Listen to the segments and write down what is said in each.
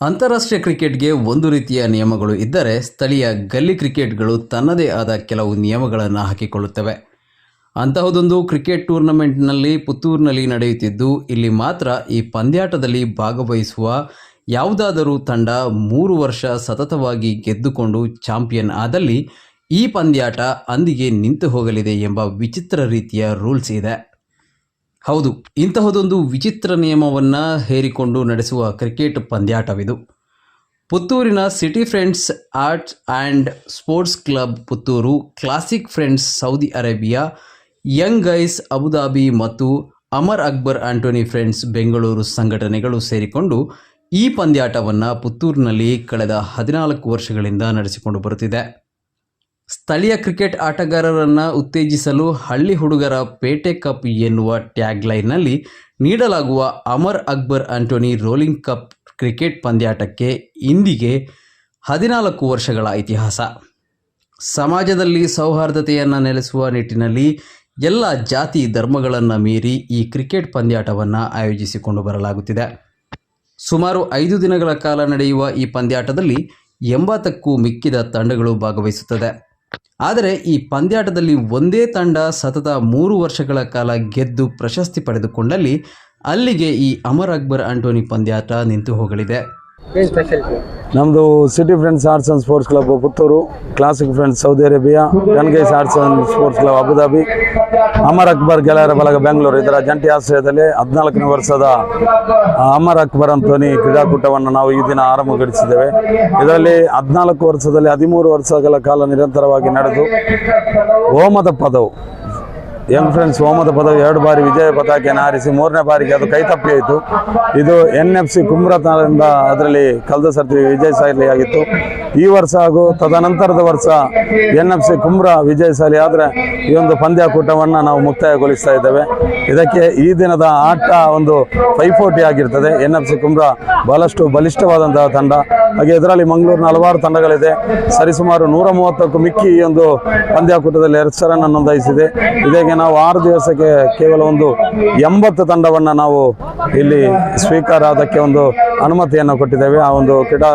ಅಂತಾರಾಷ್ಟ್ರೀಯ ಕ್ರಿಕೆಟ್ಗೆ ಒಂದು ರೀತಿಯ ನಿಯಮಗಳು ಇದ್ದರೆ ಸ್ಥಳೀಯ ಗಲ್ಲಿ ಕ್ರಿಕೆಟ್ಗಳು ತನ್ನದೇ ಆದ ಕೆಲವು ನಿಯಮಗಳನ್ನು ಹಾಕಿಕೊಳ್ಳುತ್ತವೆ. ಅಂತಹದೊಂದು ಕ್ರಿಕೆಟ್ ಟೂರ್ನಮೆಂಟ್ನಲ್ಲಿ ಪುತ್ತೂರಿನಲ್ಲಿ ನಡೆಯುತ್ತಿದ್ದು, ಇಲ್ಲಿ ಮಾತ್ರ ಈ ಪಂದ್ಯಾಟದಲ್ಲಿ ಭಾಗವಹಿಸುವ ಯಾವುದಾದರೂ ತಂಡ ಮೂರು ವರ್ಷ ಸತತವಾಗಿ ಗೆದ್ದುಕೊಂಡು ಚಾಂಪಿಯನ್ ಆದಲ್ಲಿ ಈ ಪಂದ್ಯಾಟ ಅಂದಿಗೆ ನಿಂತು ಹೋಗಲಿದೆ ಎಂಬ ವಿಚಿತ್ರ ರೀತಿಯ ರೂಲ್ಸ್ ಇದೆ. ಹೌದು, ಇಂತಹದೊಂದು ವಿಚಿತ್ರ ನಿಯಮವನ್ನು ಹೇರಿಕೊಂಡು ನಡೆಸುವ ಕ್ರಿಕೆಟ್ ಪಂದ್ಯಾಟವಿದು. ಪುತ್ತೂರಿನ city friends arts and sports club Puttur classic friends Saudi Arabia, young guys Abu Dhabi ಮತ್ತು ಅಮರ್ ಅಕ್ಬರ್ ಆಂಟೋನಿ ಫ್ರೆಂಡ್ಸ್ ಬೆಂಗಳೂರು ಸಂಘಟನೆಗಳು ಸೇರಿಕೊಂಡು ಈ ಪಂದ್ಯಾಟವನ್ನು ಪುತ್ತೂರಿನಲ್ಲಿ ಕಳೆದ ಹದಿನಾಲ್ಕು ವರ್ಷಗಳಿಂದ ನಡೆಸಿಕೊಂಡು ಬರುತ್ತಿದೆ. ಸ್ಥಳೀಯ ಕ್ರಿಕೆಟ್ ಆಟಗಾರರನ್ನು ಉತ್ತೇಜಿಸಲು ಹಳ್ಳಿ ಹುಡುಗರ ಪೇಟೆ ಕಪ್ ಎನ್ನುವ ಟ್ಯಾಗ್ಲೈನ್ನಲ್ಲಿ ನೀಡಲಾಗುವ Amar Akbar Anthony rolling cup cricket ಪಂದ್ಯಾಟಕ್ಕೆ ಇಂದಿಗೆ ಹದಿನಾಲ್ಕು ವರ್ಷಗಳ ಇತಿಹಾಸ. ಸಮಾಜದಲ್ಲಿ ಸೌಹಾರ್ದತೆಯನ್ನು ನೆಲೆಸುವ ನಿಟ್ಟಿನಲ್ಲಿ ಎಲ್ಲ ಜಾತಿ ಧರ್ಮಗಳನ್ನು ಮೀರಿ ಈ ಕ್ರಿಕೆಟ್ ಪಂದ್ಯಾಟವನ್ನು ಆಯೋಜಿಸಿಕೊಂಡು ಬರಲಾಗುತ್ತಿದೆ. ಸುಮಾರು ಐದು ದಿನಗಳ ಕಾಲ ನಡೆಯುವ ಈ ಪಂದ್ಯಾಟದಲ್ಲಿ ಎಂಬತ್ತಕ್ಕೂ ಮಿಕ್ಕಿದ ತಂಡಗಳು ಭಾಗವಹಿಸುತ್ತದೆ. ಆದರೆ ಈ ಪಂದ್ಯಾಟದಲ್ಲಿ ಒಂದೇ ತಂಡ ಸತತ ಮೂರು ವರ್ಷಗಳ ಕಾಲ ಗೆದ್ದು ಪ್ರಶಸ್ತಿ ಪಡೆದುಕೊಂಡಲ್ಲಿ ಅಲ್ಲಿಗೆ ಈ ಅಮರ್ ಅಕ್ಬರ್ ಆಂಟೋನಿ ಪಂದ್ಯಾಟ ನಿಂತು ಹೋಗಲಿದೆ. ನಮ್ಮದು city friends arts and sports club Puttur classic friends Saudi Arabia young guys arts and sports club Abu Dhabi Amar Akbar ಗೆಳೆಯರ ಬಳಗ ಬೆಂಗಳೂರು ಇದರ ಜಂಟಿ ಆಶ್ರಯದಲ್ಲಿ ಹದಿನಾಲ್ಕನೇ ವರ್ಷದ ಅಮರ್ ಅಕ್ಬರ್ ಅಂತೋನಿ ಕ್ರೀಡಾಕೂಟವನ್ನು ನಾವು ಈ ದಿನ ಆರಂಭಗೊಳಿಸಿದ್ದೇವೆ. ಇದರಲ್ಲಿ ಹದಿನಾಲ್ಕು ವರ್ಷದಲ್ಲಿ ಹದಿಮೂರು ವರ್ಷಗಳ ಕಾಲ ನಿರಂತರವಾಗಿ ನಡೆದು, ಹೋಮದ ಪದವು ಯಂಗ್ ಫ್ರೆಂಡ್ಸ್ ಹೋಮದ ಪದವಿ ಎರಡು ಬಾರಿ ವಿಜಯ ಪತಾಕೆಯನ್ನು ನಾರಿಸಿ ಮೂರನೇ ಬಾರಿಗೆ ಅದು ಕೈತಪ್ಪಿ ಆಯಿತು ಇದು ಎನ್ ಎಫ್ ಸಿ ಕುಮ್ರತನದಿಂದ ಅದರಲ್ಲಿ ಕಳೆದ ಸರ್ತಿ ವಿಜಯಶಾಲಿ ಆಗಿತ್ತು. ಈ ವರ್ಷ ಹಾಗೂ ತದನಂತರದ ವರ್ಷ ಎನ್ ಎಫ್ ಸಿ ಕುಮ್ರ ವಿಜಯಶಾಲಿ ಆದರೆ ಈ ಒಂದು ಪಂದ್ಯಾಕೂಟವನ್ನು ನಾವು ಮುಕ್ತಾಯಗೊಳಿಸ್ತಾ ಇದ್ದೇವೆ. ಇದಕ್ಕೆ ಈ ದಿನದ ಆಟ ಒಂದು ಪೈಪೋಟಿ ಆಗಿರ್ತದೆ. ಎನ್ ಎಫ್ ಸಿ ಕುಮ್ರ ಬಹಳಷ್ಟು ಬಲಿಷ್ಠವಾದಂತಹ ತಂಡ. ಹಾಗೆ ಇದರಲ್ಲಿ ಮಂಗಳೂರಿನ ಹಲವಾರು ತಂಡಗಳಿದೆ. ಸರಿಸುಮಾರು ನೂರ ಮೂವತ್ತಕ್ಕೂ ಮಿಕ್ಕಿ ಈ ಒಂದು ಪಂದ್ಯಾಕೂಟದಲ್ಲಿ ಹೆಸರನ್ನು ನೋಂದಾಯಿಸಿದೆ. ಇದಕ್ಕೆ ನಾವು ಆರು ದಿವಸಕ್ಕೆ ಕೇವಲ ಒಂದು ಎಂಬತ್ತು ತಂಡವನ್ನು ನಾವು ಇಲ್ಲಿ ಸ್ವೀಕಾರ ಅದಕ್ಕೆ ಒಂದು ಅನುಮತಿಯನ್ನು ಕೊಟ್ಟಿದ್ದೇವೆ ಆ ಒಂದು ಕ್ರೀಡಾ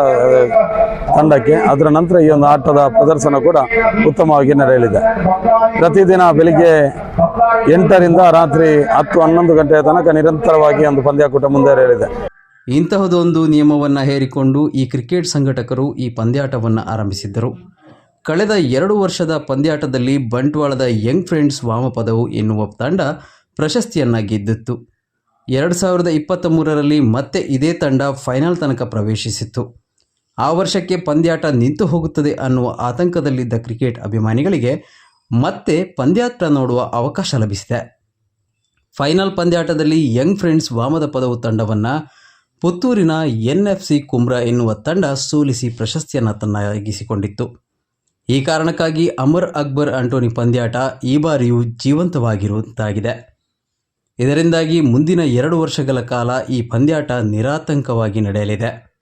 ತಂಡಕ್ಕೆ. ಅದರ ನಂತರ ಈ ಒಂದು ಆಟದ ಪ್ರದರ್ಶನ ಕೂಡ ಉತ್ತಮವಾಗಿ ನಡೆಯಲಿದೆ. ಪ್ರತಿದಿನ ಬೆಳಿಗ್ಗೆ ಎಂಟರಿಂದ ರಾತ್ರಿ ಹತ್ತು ಹನ್ನೊಂದು ಗಂಟೆಯ ತನಕ ನಿರಂತರವಾಗಿ ಒಂದು ಪಂದ್ಯಾಕೂಟ ಮುಂದುವರೆಯಲಿದೆ. ಇಂತಹದೊಂದು ನಿಯಮವನ್ನು ಹೇರಿಕೊಂಡು ಈ ಕ್ರಿಕೆಟ್ ಸಂಘಟಕರು ಈ ಪಂದ್ಯಾಟವನ್ನು ಆರಂಭಿಸಿದ್ದರು. ಕಳೆದ ಎರಡು ವರ್ಷದ ಪಂದ್ಯಾಟದಲ್ಲಿ ಬಂಟ್ವಾಳದ ಯಂಗ್ ಫ್ರೆಂಡ್ಸ್ ವಾಮಪದವು ಎನ್ನುವ ತಂಡ ಪ್ರಶಸ್ತಿಯನ್ನ ಗೆದ್ದಿತ್ತು ಎರಡು ಸಾವಿರದ ಇಪ್ಪತ್ತ ಮೂರರಲ್ಲಿ ಮತ್ತೆ ಇದೇ ತಂಡ ಫೈನಲ್ ತನಕ ಪ್ರವೇಶಿಸಿತ್ತು. ಆ ವರ್ಷಕ್ಕೆ ಪಂದ್ಯಾಟ ನಿಂತು ಹೋಗುತ್ತದೆ ಅನ್ನುವ ಆತಂಕದಲ್ಲಿದ್ದ ಕ್ರಿಕೆಟ್ ಅಭಿಮಾನಿಗಳಿಗೆ ಮತ್ತೆ ಪಂದ್ಯಾಟ ನೋಡುವ ಅವಕಾಶ ಲಭಿಸಿದೆ. ಫೈನಲ್ ಪಂದ್ಯಾಟದಲ್ಲಿ ಯಂಗ್ ಫ್ರೆಂಡ್ಸ್ ವಾಮದ ಪದವು ತಂಡವನ್ನು ಪುತ್ತೂರಿನ ಎನ್ ಎಫ್ ಸಿ ಕುಮ್ರಾ ಎನ್ನುವ ತಂಡ ಸೋಲಿಸಿ ಪ್ರಶಸ್ತಿಯನ್ನು ತನ್ನಗಿಸಿಕೊಂಡಿತ್ತು ಈ ಕಾರಣಕ್ಕಾಗಿ ಅಮರ್ ಅಕ್ಬರ್ ಆಂಟೋನಿ ಪಂದ್ಯಾಟ ಈ ಬಾರಿಯೂ ಜೀವಂತವಾಗಿರುವಂತಾಗಿದೆ. ಇದರಿಂದಾಗಿ ಮುಂದಿನ ಎರಡು ವರ್ಷಗಳ ಕಾಲ ಈ ಪಂದ್ಯಾಟ ನಿರಾತಂಕವಾಗಿ ನಡೆಯಲಿದೆ.